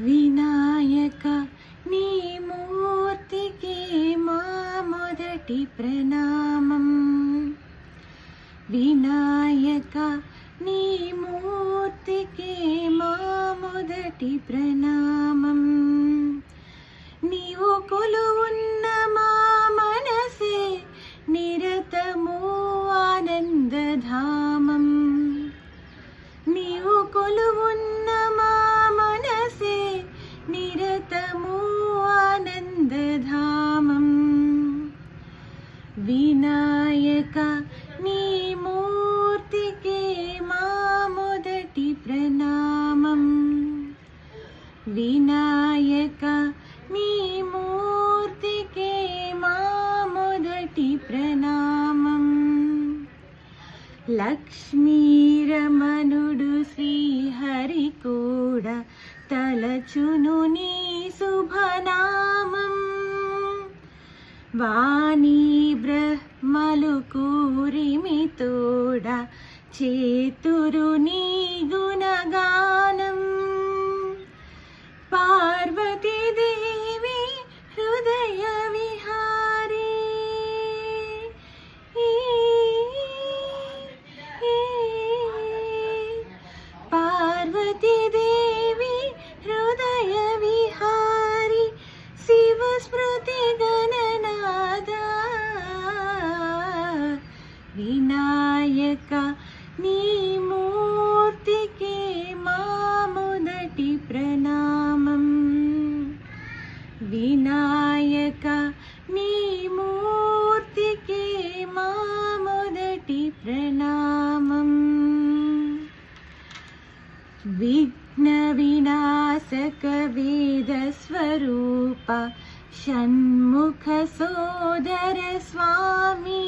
వినాయక నీ మూర్తికి మా మొదటి ప్రణామం. వినాయక నీ మూర్తికి మా మొదటి ప్రణామం. నీవు కొలువున్న వినాయక నీ మూర్తికే మా మొదటి ప్రణామం. వినాయక నీ మూర్తికే మా మొదటి ప్రణామం. లక్ష్మీరమణుడు శ్రీహరి కూడా తలచును నీ శుభనామం. వా బ్రహ్మలు కూరిమి తోడ చేతురు నీ గుణగానం. పార్వతి వినాయక నీ మూర్తికి మా మొదటి ప్రణామం విఘ్న వినాశక వేద స్వరూప షణ్ముఖ సోదర స్వామి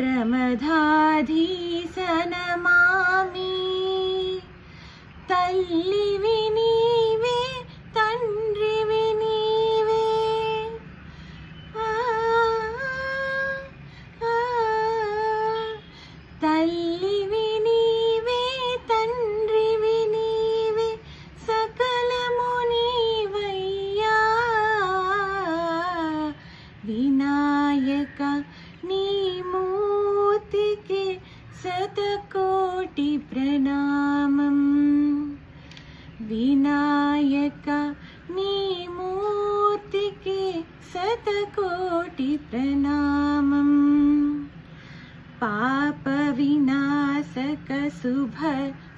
പ്രമധാധീസനമാമി. തല്ലി വിനീ వినాయక నీ మూర్తికి శతకోటి ప్రణామం పాప వినాశక శుభ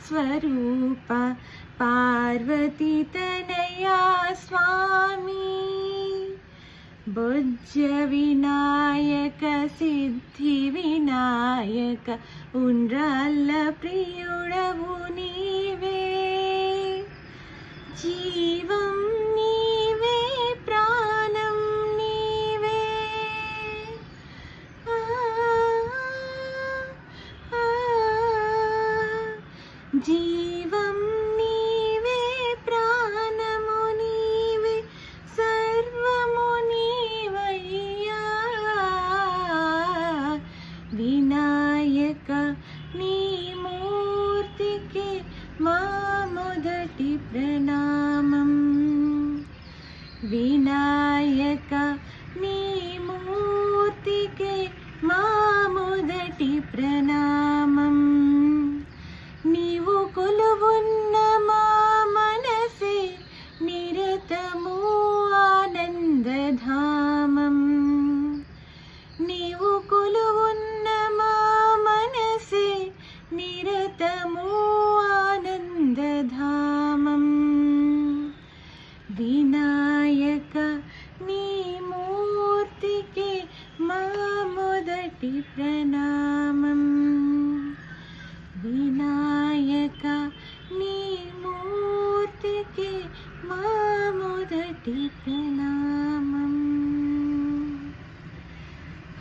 స్వరూప పార్వతి తనయా స్వామి బుజ్జ వినాయక జీవం నీవే ప్రాణం నీవే. జీవం మొదటి ప్రణామం. వినాయక నీ మూర్తికి మా మొదటి ప్రణామం.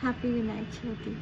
హ్యాపీ వినాయక చవితి